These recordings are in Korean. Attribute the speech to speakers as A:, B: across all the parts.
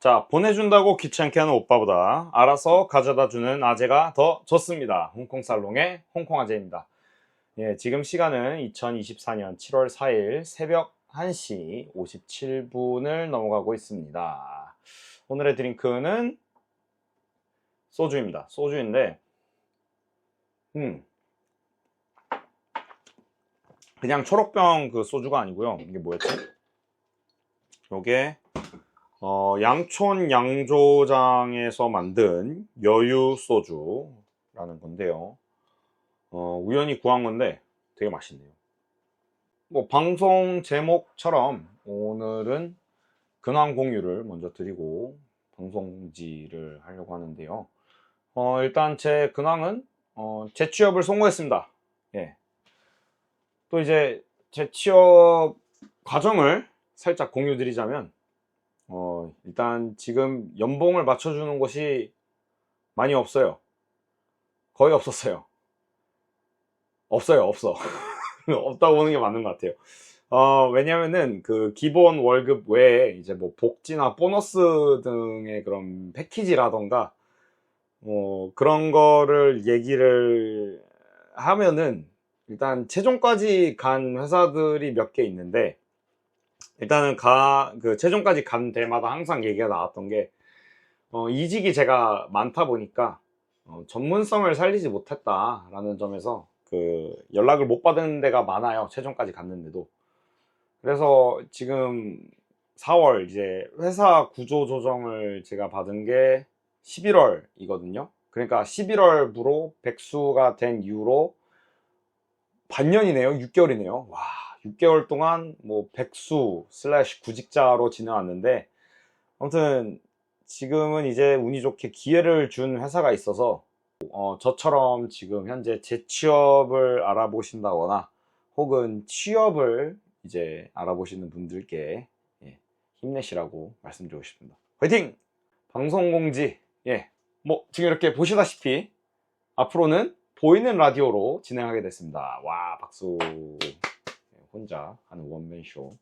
A: 자, 보내준다고 귀찮게 하는 오빠보다 알아서 가져다 주는 아재가 더 좋습니다. 홍콩 살롱의 홍콩 아재입니다. 예, 지금 시간은 2024년 7월 4일 새벽 1시 57분을 넘어가고 있습니다. 오늘의 드링크는 소주입니다. 소주인데, 음, 그냥 초록병 그 소주가 아니고요. 이게 뭐였지? 요게 어, 양촌 양조장에서 만든 여유 소주라는 건데요. 어, 우연히 구한 건데 되게 맛있네요. 뭐 방송 제목처럼 오늘은 근황 공유를 먼저 드리고 방송지를 하려고 하는데요. 어, 일단 제 근황은 어, 재취업을 성공했습니다. 예. 또 이제 재취업 과정을 살짝 공유 드리자면 어, 일단 지금 연봉을 맞춰주는 곳이 많이 없어요. 거의 없었어요. 없어요, 없어. 없다고 보는 게 맞는 것 같아요. 어, 왜냐면은 그 기본 월급 외에 이제 뭐 복지나 보너스 등의 그런 패키지라던가 뭐 그런 거를 얘기를 하면은 일단 최종까지 간 회사들이 몇 개 있는데 일단은 가, 그, 최종까지 간 데마다 항상 얘기가 나왔던 게, 어, 이직이 제가 많다 보니까, 어, 전문성을 살리지 못했다라는 점에서, 그, 연락을 못 받은 데가 많아요. 최종까지 갔는데도. 그래서 지금 4월 이제 회사 구조 조정을 제가 받은 게 11월이거든요. 그러니까 11월부로 백수가 된 이후로 반년이네요. 6개월이네요. 와. 6개월 동안 뭐 백수 슬래시 구직자로 지내왔는데 아무튼 지금은 이제 운이 좋게 기회를 준 회사가 있어서 어, 저처럼 지금 현재 재취업을 알아보신다거나 혹은 취업을 이제 알아보시는 분들께 예, 힘내시라고 말씀드리고 싶습니다. 화이팅! 방송공지 예, 뭐 지금 이렇게 보시다시피 앞으로는 보이는 라디오로 진행하게 됐습니다. 와 박수. 혼자 하는 원맨쇼.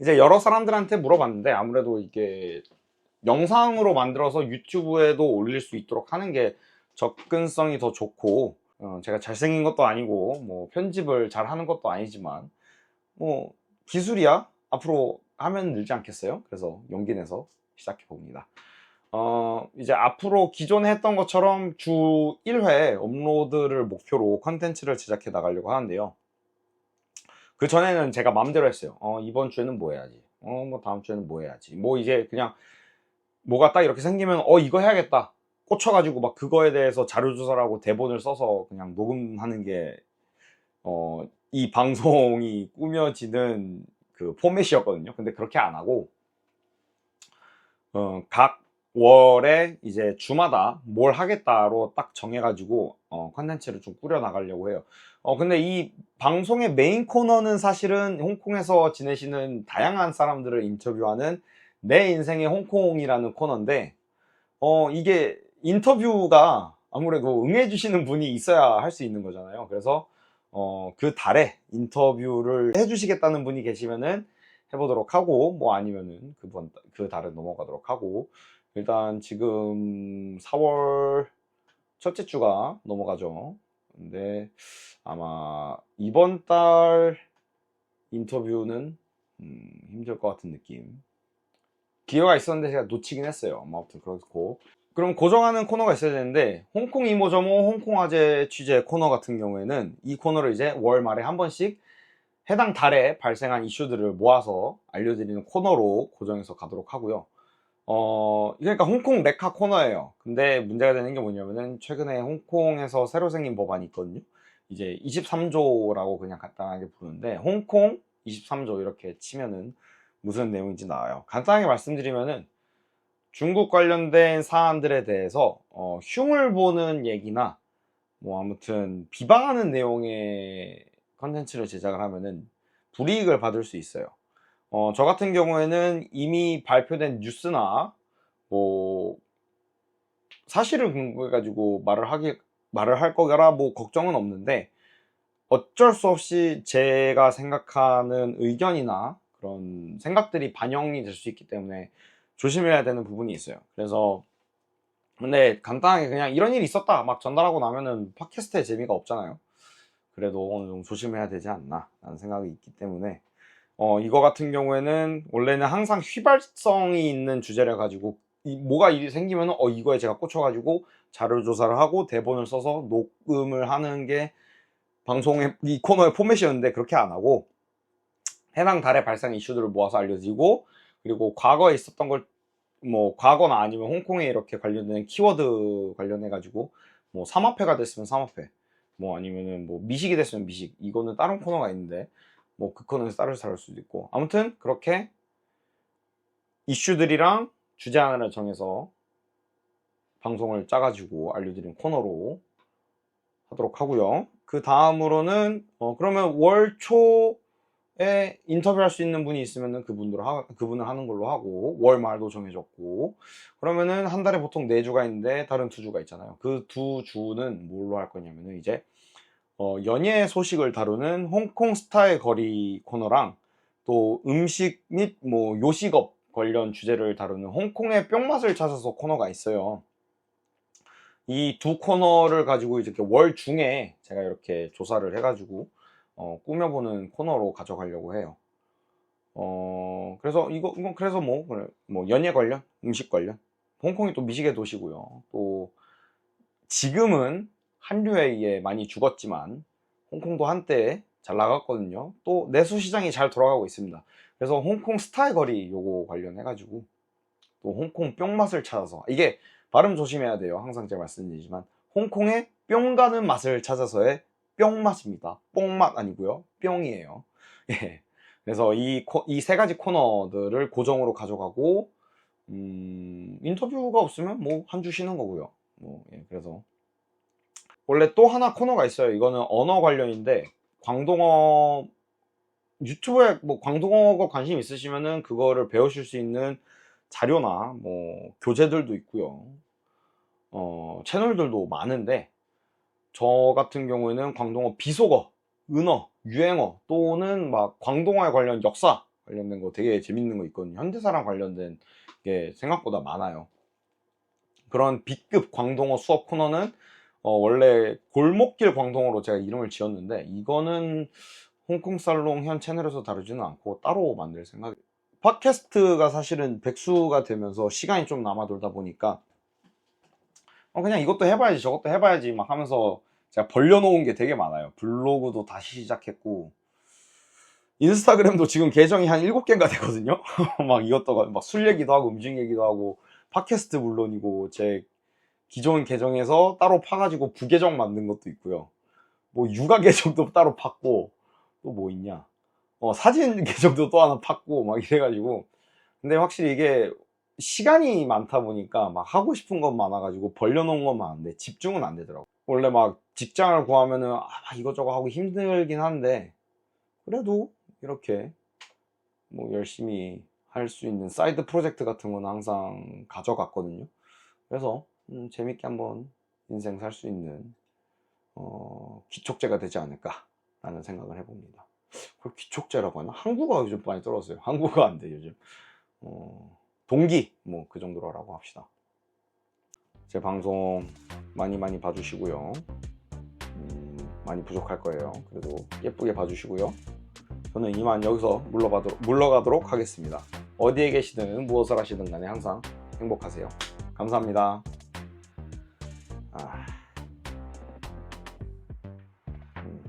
A: 이제 여러 사람들한테 물어봤는데 아무래도 이게 영상으로 만들어서 유튜브에도 올릴 수 있도록 하는 게 접근성이 더 좋고 어, 제가 잘생긴 것도 아니고 뭐 편집을 잘 하는 것도 아니지만 뭐 기술이야 앞으로 하면 늘지 않겠어요? 그래서 용기 내서 시작해 봅니다. 어, 이제 앞으로 기존에 했던 것처럼 주 1회 업로드를 목표로 컨텐츠를 제작해 나가려고 하는데요. 그 전에는 제가 마음대로 했어요. 어, 이번 주에는 뭐 해야지. 어, 뭐 다음 주에는 뭐 해야지. 뭐 이제 그냥 뭐가 딱 이렇게 생기면 어, 이거 해야겠다. 꽂혀가지고 막 그거에 대해서 자료조사하고 대본을 써서 그냥 녹음하는 게, 어, 이 방송이 꾸며지는 그 포맷이었거든요. 근데 그렇게 안 하고, 어, 각 월에 이제 주마다 뭘 하겠다로 딱 정해가지고, 어, 컨텐츠를 좀 꾸려 나가려고 해요. 어, 근데 이 방송의 메인 코너는 사실은 홍콩에서 지내시는 다양한 사람들을 인터뷰하는 내 인생의 홍콩이라는 코너인데, 어, 이게 인터뷰가 아무래도 응해주시는 분이 있어야 할 수 있는 거잖아요. 그래서, 어, 그 달에 인터뷰를 해주시겠다는 분이 계시면은 해보도록 하고, 뭐 아니면은 그분, 그 달은 넘어가도록 하고, 일단 지금 4월 첫째 주가 넘어가죠. 근데 아마 이번 달 인터뷰는 음, 힘들 것 같은 느낌. 기회가 있었는데 제가 놓치긴 했어요. 뭐 아무튼 그렇고. 그럼 고정하는 코너가 있어야 되는데 홍콩 이모저모 홍콩아재 취재 코너 같은 경우에는 이 코너를 이제 월 말에 한 번씩 해당 달에 발생한 이슈들을 모아서 알려드리는 코너로 고정해서 가도록 하고요. 어, 그러니까 홍콩 메카 코너예요. 근데 문제가 되는 게 뭐냐면은 최근에 홍콩에서 새로 생긴 법안이 있거든요. 이제 23조라고 그냥 간단하게 부르는데 홍콩 23조 이렇게 치면은 무슨 내용인지 나와요. 간단하게 말씀드리면은 중국 관련된 사안들에 대해서 어, 흉을 보는 얘기나 뭐 아무튼 비방하는 내용의 컨텐츠를 제작을 하면은 불이익을 받을 수 있어요. 어, 저 같은 경우에는 이미 발표된 뉴스나 뭐 사실을 근거해가지고 말을 하기 말을 할 거라 뭐 걱정은 없는데 어쩔 수 없이 제가 생각하는 의견이나 그런 생각들이 반영이 될 수 있기 때문에 조심해야 되는 부분이 있어요. 그래서 근데 간단하게 그냥 이런 일이 있었다 막 전달하고 나면은 팟캐스트의 재미가 없잖아요. 그래도 어느 정도 조심해야 되지 않나 라는 생각이 있기 때문에 어 이거 같은 경우에는 원래는 항상 휘발성이 있는 주제를 가지고 이, 뭐가 일이 생기면은 어 이거에 제가 꽂혀가지고 자료 조사를 하고 대본을 써서 녹음을 하는 게 방송의 이 코너의 포맷이었는데 그렇게 안 하고 해당 달에 발생 이슈들을 모아서 알려드리고 그리고 과거에 있었던 걸 뭐 과거나 아니면 홍콩에 이렇게 관련된 키워드 관련해 가지고 뭐 삼합회가 됐으면 삼합회 뭐 아니면은 뭐 미식이 됐으면 미식 이거는 다른 코너가 있는데 뭐그 코너에서 따로 다룰 수도 있고 아무튼 그렇게 이슈들이랑 주제 하나를 정해서 방송을 짜가지고 알려드리는 코너로 하도록 하고요. 그 다음으로는 어 그러면 월 초에 인터뷰할 수 있는 분이 있으면은 그분들 하, 그분을 하는 걸로 하고 월 말도 정해졌고 그러면은 한 달에 보통 네 주가 있는데 다른 두 주가 있잖아요. 그 두 주는 뭘로 할 거냐면은 이제 어 연예 소식을 다루는 홍콩 스타의 거리 코너랑 또 음식 및 뭐 요식업 관련 주제를 다루는 홍콩의 뿅맛을 찾아서 코너가 있어요. 이 두 코너를 가지고 이렇게 월 중에 제가 이렇게 조사를 해가지고 어, 꾸며보는 코너로 가져가려고 해요. 어, 그래서 이거, 이건 그래서 뭐, 뭐, 연예 관련, 음식 관련. 홍콩이 또 미식의 도시고요. 또, 지금은 한류에 의해 많이 죽었지만, 홍콩도 한때 잘 나갔거든요. 또, 내수 시장이 잘 돌아가고 있습니다. 그래서 홍콩 스타의 거리 요거 관련해 가지고, 또 홍콩 뿅 맛을 찾아서, 이게 발음 조심해야 돼요. 항상 제가 말씀드리지만, 홍콩의 뿅 가는 맛을 찾아서의 뿅 맛입니다. 뽕맛 아니고요. 뿅이에요. 예. 그래서 이세 가지 코너들을 고정으로 가져가고 음, 인터뷰가 없으면 뭐 한 주 쉬는 거고요. 뭐, 예, 그래서 원래 또 하나 코너가 있어요. 이거는 언어 관련인데 광동어 유튜브에 뭐 광동어가 관심 있으시면은 그거를 배우실 수 있는 자료나 뭐 교재들도 있고요. 어, 채널들도 많은데 저 같은 경우에는 광동어 비속어, 은어, 유행어 또는 막 광동어에 관련 역사 관련된 거 되게 재밌는 거 있거든요. 현대사랑 관련된 게 생각보다 많아요. 그런 B급 광동어 수업 코너는 어, 원래 골목길 광동어로 제가 이름을 지었는데 이거는 홍콩 살롱 현 채널에서 다루지는 않고 따로 만들 생각. 팟캐스트가 사실은 백수가 되면서 시간이 좀 남아 돌다 보니까 어, 그냥 이것도 해봐야지 저것도 해봐야지 막 하면서 제가 벌려놓은 게 되게 많아요. 블로그도 다시 시작했고 인스타그램도 지금 계정이 한 7개인가 되거든요. 막 이것도 막술 얘기도 하고 음식 얘기도 하고 팟캐스트 물론이고 제 기존 계정에서 따로 파가지고 부계정 만든 것도 있고요. 뭐 육아 계정도 따로 팠고 또 뭐 있냐? 어, 사진 계정도 또 하나 팠고 막 이래가지고 근데 확실히 이게 시간이 많다 보니까 막 하고 싶은 것 많아가지고 벌려놓은 건 많은데 집중은 안 되더라고. 원래 막 직장을 구하면은 아, 이것저것 하고 힘들긴 한데 그래도 이렇게 뭐 열심히 할 수 있는 사이드 프로젝트 같은 건 항상 가져갔거든요. 그래서 음, 재밌게 한번 인생 살 수 있는 어, 기촉제가 되지 않을까라는 생각을 해봅니다. 그걸 기촉제라고 하나? 한국어가 요즘 많이 떨어졌어요. 한국어 안 돼, 요즘. 어, 동기, 뭐, 그 정도로 라고 합시다. 제 방송 많이 많이 봐주시고요. 음, 많이 부족할 거예요. 그래도 예쁘게 봐주시고요. 저는 이만 여기서 물러가도록, 물러가도록 하겠습니다. 어디에 계시든 무엇을 하시든 간에 항상 행복하세요. 감사합니다. 아. 음.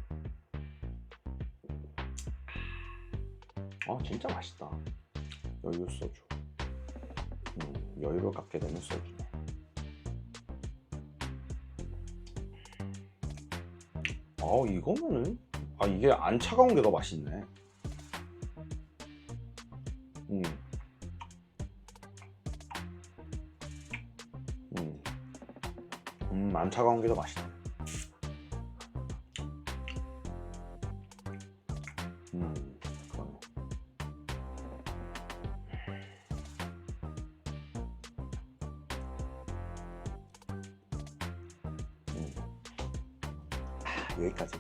A: 아, 진짜 맛있다. 여유 소주. 음, 여유를 갖게 되는 소주네. 아, 이거는 아 이게 안 차가운 게 더 맛있네. 음. 음. 차가운 게 더 맛있네. 음, 그러네. 음. 아, 여기까지.